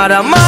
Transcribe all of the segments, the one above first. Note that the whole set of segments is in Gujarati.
para más.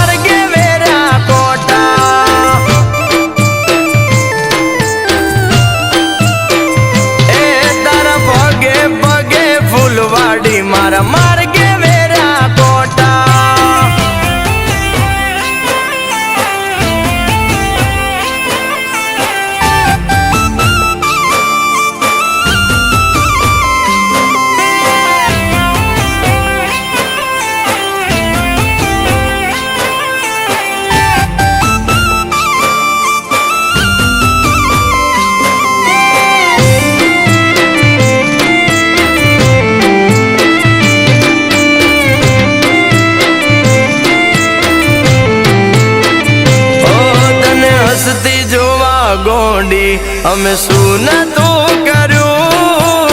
ગોડી, અમે શું નતું કર્યું.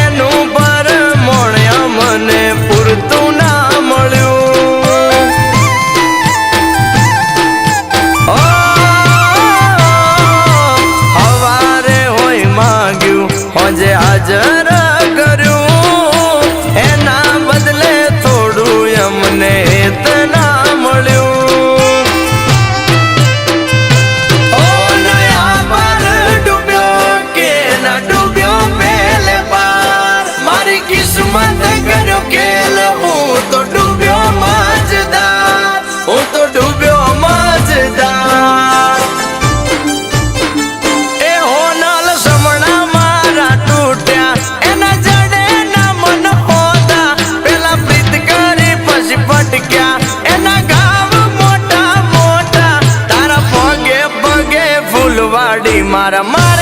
એનું પર મળ્યા મને પૂરતું ના મળ્યું. હવારે હોય માગ્યું, હજે આજે મારા મારા